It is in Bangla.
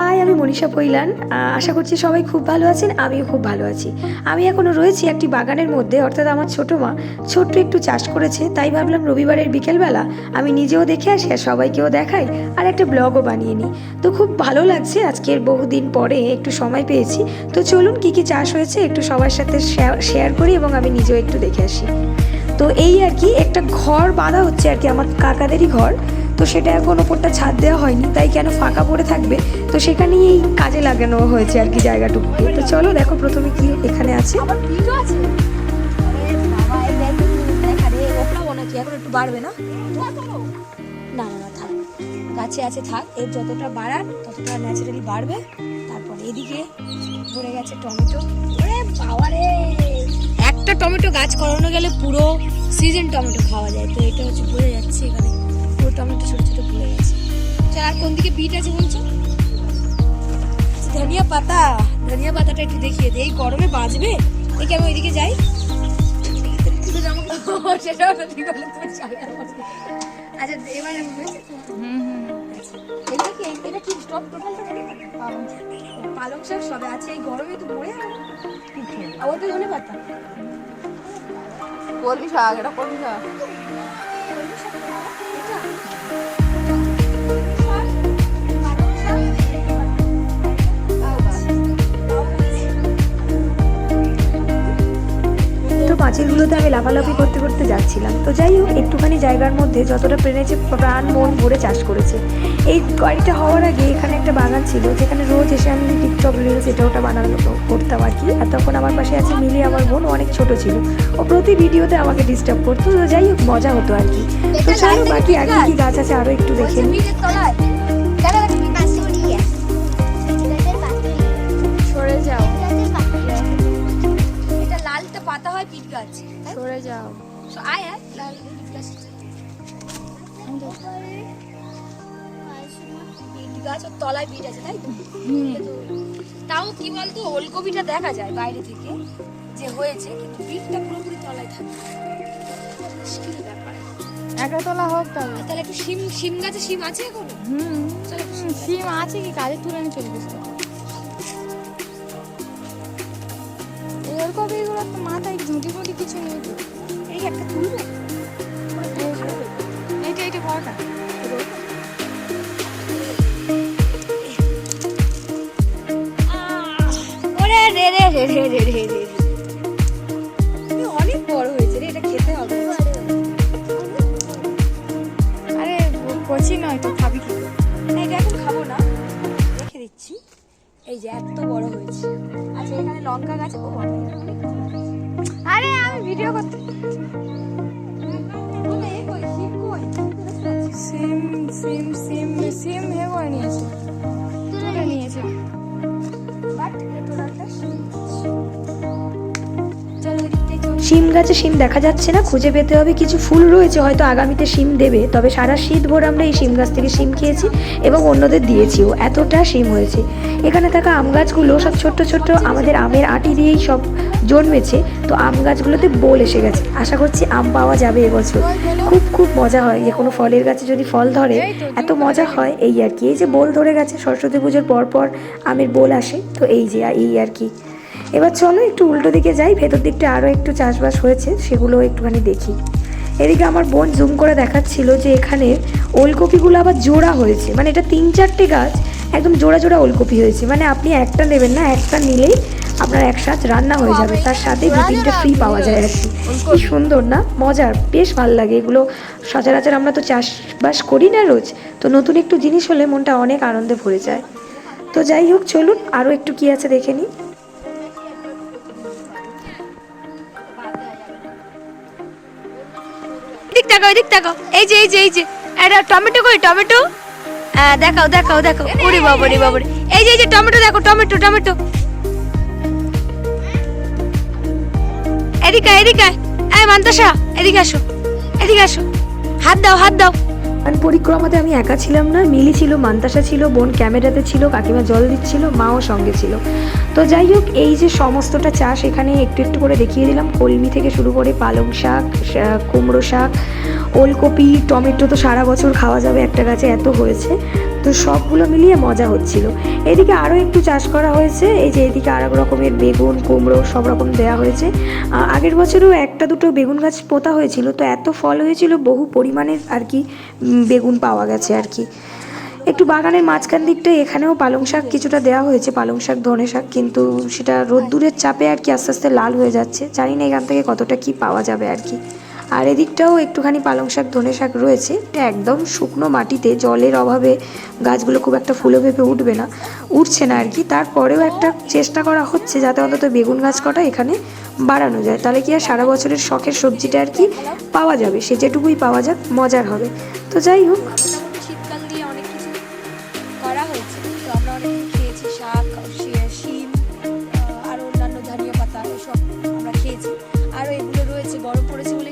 হাই আমি মনীষা পৈলান। আশা করছি সবাই খুব ভালো আছেন, আমিও খুব ভালো আছি। আমি এখনও রয়েছি একটি বাগানের মধ্যে, অর্থাৎ আমার ছোটো মা ছোট্ট একটু চাষ করেছে, তাই ভাবলাম রবিবারের বিকেলবেলা আমি নিজেও দেখে আসি আর সবাইকেও দেখাই আর একটা ব্লগও বানিয়ে নিই। তো খুব ভালো লাগছে আজকের বহুদিন পরে একটু সময় পেয়েছি। তো চলুন কী কী চাষ হয়েছে একটু সবার সাথে শেয়ার করি এবং আমি নিজেও একটু দেখে আসি। তো এই আর কি, একটা ঘর বাঁধা হচ্ছে আর কি, আমার কাকাদেরই ঘর। তো সেটা এখন ওপরটা ছাদ দেওয়া হয়নি, তাই কেন ফাঁকা পড়ে থাকবে? তো সেখানেই এই কাজে লাগানো হয়েছে আর কি জায়গাটুকুকে। তো চলো দেখো প্রথমে কি এখানে আছে। এখন একটু বাড়বে না? না না থাক। গাছে আছে, থাক। এর যতটা বাড়ান ততটা ন্যাচারালি বাড়বে। তারপর এদিকে ভরে গেছে টমেটো। ওরে বাবা রে! একটা টমেটো গাছ করানো গেলে পুরো সিজন টমেটো খাওয়া যায়। তো এটা হচ্ছে বোঝা যাচ্ছে এখানে। টমেটো ছোট ছোট ভরে গেছে। চল আর কোন দিকে বিট আছে বলছো ধনিয়া পাতা। ধনিয়া পাতাটা একটু দেখিয়ে দে এই গরমে বাঁচবে দেখি আমি ওইদিকে যাই। তো। আচ্ছা এবার এটা কি এটা কি স্টক টোটালটা পালং শাক। সবে আছে এই গরমে তো মরে আর ওটা ধনে পাতা। কলমি শাক এটা কলমি শাক। Thank you. পাঁচিলগুলোতে আমি লাফালাফি করতে করতে যাচ্ছিলাম। তো যাই হোক একটুখানি জায়গার মধ্যে যতটা পেরেছে প্রাণ মন ভরে চাষ করেছে। এই গাড়িটা হওয়ার আগে এখানে একটা বাগান ছিল যেখানে রোজ এসে আমি টিকটক রিলস এটা ওটা বানানো করতাম আর কি। আর তখন আমার পাশে আছে মিলি আমার বোন অনেক ছোট ছিল। ও প্রতি ভিডিওতে আমাকে ডিস্টার্ব করতো তো যাই হোক মজা হতো আর কি। তো চলো বাকি আগে কি গাছ আছে আরও একটু দেখে নিই। পাতা হয় পিট গাছ সরে যাও। আয় আয় লাল পিট গাছ বিট গাছ ওর তলায় বিট আছে তাই তো? তাও কি বলতো ওলকপিটা দেখা যায় বাইরে থেকে যে হয়েছে কিন্তু বিটটা পুরোপুরি তলায় থাকে। মুশকিল ব্যাপার। একা তোলা হোক তবে। তাহলে একটু শিম শিম গাছে শিম আছে এখন? হুম। শিম আছে কি? কাজে তুলে নিয়ে চলে গেছে। এর কবে এগুলো তো মাথায় ঝুঁটি ফুঁকি কিছু নেই। এই একটা তুলবে এত বড় হয়েছে আচ্ছা এখানে লঙ্কা গাছ ও। আরে আমি ভিডিও করতে? সিম সিম সিম সিম হে করে নিয়েছে তুলে নিয়েছে বাট শিম গাছে শিম দেখা যাচ্ছে না, খুঁজে পেতে হবে কিছু ফুল রয়েছে, হয়তো আগামীতে শিম দেবে। তবে সারা শীত ভোর আমরা এই শিম গাছ থেকে শিম খেয়েছি এবং অন্যদের দিয়েছিও। এতটা শিম হয়েছে। এখানে থাকা আম গাছগুলো সব ছোট্ট ছোট্ট আমাদের আমের আটি দিয়েই সব জন্মেছে। তো আম গাছগুলোতে বোল এসে গেছে। আশা করছি আম পাওয়া যাবে এবছর। খুব খুব মজা হয় যে কোনো ফলের গাছে যদি ফল ধরে, এত মজা হয় এই আর কি। এই যে বোল ধরে গেছে, সরস্বতী পুজোর পর পর আমের বোল আসে। তো এই যে, এই আর কি। এবার চলো একটু উল্টো দিকে যাই, ভেতর দিকটা আরও একটু চাষবাস হয়েছে, সেগুলো একটুখানি দেখি। এদিকে আমার বোন জুম করে দেখাচ্ছিল যে এখানে ওলকপিগুলো আবার জোড়া হয়েছে। মানে এটা তিন চারটে গাছ, একদম জোড়া জোড়া ওলকপি হয়েছে। মানে আপনি একটা নেবেন না, একটা নিলেই আপনার একসাথে রান্না হয়ে যাবে। তার সাথে দু তিনটে ফ্রি পাওয়া যায় আর কি। কি সুন্দর না? মজার, বেশ ভালো লাগে। এগুলো সচরাচর আমরা তো চাষবাস করি না রোজ, তো নতুন একটু জিনিস হলে মনটা অনেক আনন্দে ভরে যায়। তো যাই হোক, চলুন আরও একটু কি আছে দেখে নিই। এদিক তাকাও এদিক তাকাও। এই যে এই যে এই যে। এটা টমেটো কই? টমেটো? হ্যাঁ দেখাও দেখাও দেখাও। ওরে বাবা রে বাবা এই যে এই যে, টমেটো দেখো, টমেটো টমেটো। এদিকে এদিকে। এই মান্তাসা, এদিকে আসো এদিকে আসো। হাত দাও হাত দাও। আর পরিক্রমাতে আমি একা ছিলাম না, মিলি ছিল, মান্তাসা ছিল, বোন ক্যামেরাতে ছিল, কাকিমা জল দিচ্ছিল, মাও সঙ্গে ছিল। তো যাই হোক, এই যে সমস্তটা চাষ এখানে একটু একটু করে দেখিয়ে দিলাম। কলমি থেকে শুরু করে পালং শাক কুমড়ো শাক, ওলকপি, টমেটো তো সারা বছর খাওয়া যাবে একটা গাছে, এত হয়েছে। তো সবগুলো মিলিয়ে মজা হচ্ছিল। এদিকে আরও একটু চাষ করা হয়েছে, এই যে এদিকে আরেক রকমের বেগুন, কুমড়ো সব রকম দেওয়া হয়েছে। আগের বছরও একটা দুটো বেগুন গাছ পোতা হয়েছিল, তো এত ফল হয়েছিল বহু পরিমাণের আর কি বেগুন পাওয়া গেছে আর কি। একটু বাগানের মাঝখান দিকটায় এখানেও পালং শাক কিছুটা দেওয়া হয়েছে, পালং শাক, ধনে শাক, কিন্তু সেটা রোদ্দুরের চাপে আর কি আস্তে আস্তে লাল হয়ে যাচ্ছে। জানি না এখান থেকে কতটা কি পাওয়া যাবে আর কি। আর এদিকটাও একটুখানি পালং শাক, ধনে শাক রয়েছে। এটা একদম শুকনো মাটিতে জলের অভাবে গাছগুলো খুব একটা ফুলে ভেপে উঠবে না, উঠছে না আর কি। তারপরেও একটা চেষ্টা করা হচ্ছে যাতে অন্তত বেগুন গাছ কটা এখানে বাড়ানো যায়। তাহলে কি আর সারা বছরের শখের সবজিটা আর কি পাওয়া যাবে? সে যেটুকুই পাওয়া যাক, মজার হবে। তো যাই হোক। শীতকাল দিয়ে অনেক কিছু আর এগুলো রয়েছে, গরম পড়েছে বলে